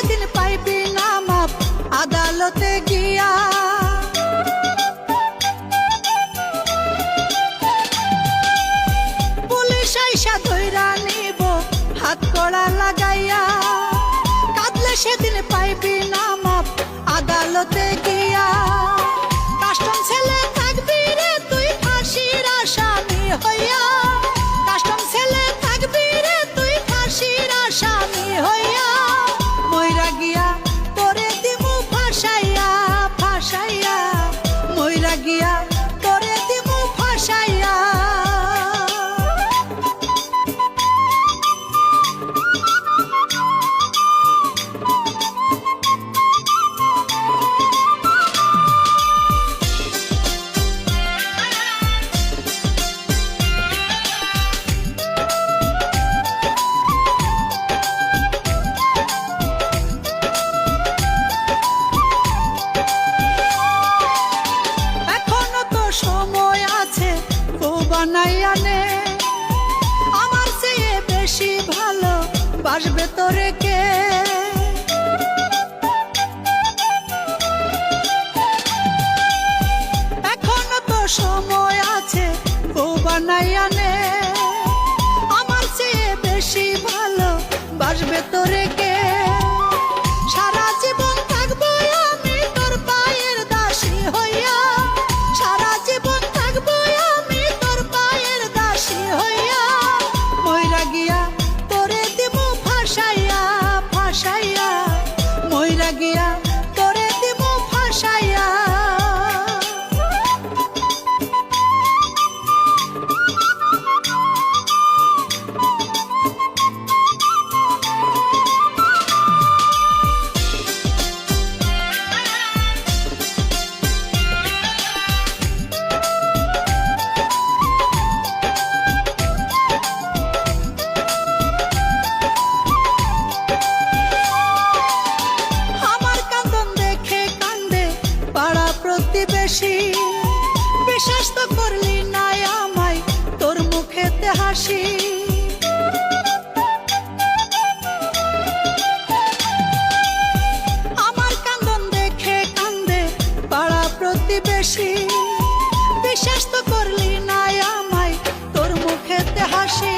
সেদিন পাইবি না মাপ আদালতে গিয়া। পুলিশ আইসা দৈরা নিব, হাত কড়া লাগাইয়া। কাঁদলে সেদিন পাইবি না মাপ আদালতে গিয়া। বাসবে তোরে কে? এখন তো সময় আছে বউ বানাইয়া নে। আমার চেয়ে বেশি ভালো বাসবে তোরে কে? আসে আমার কান্দন দেখে কান্দে পাড়া প্রতিবেশী। বিশ্বাস তো করলি না আমায়, তোর মুখেতে হাসি।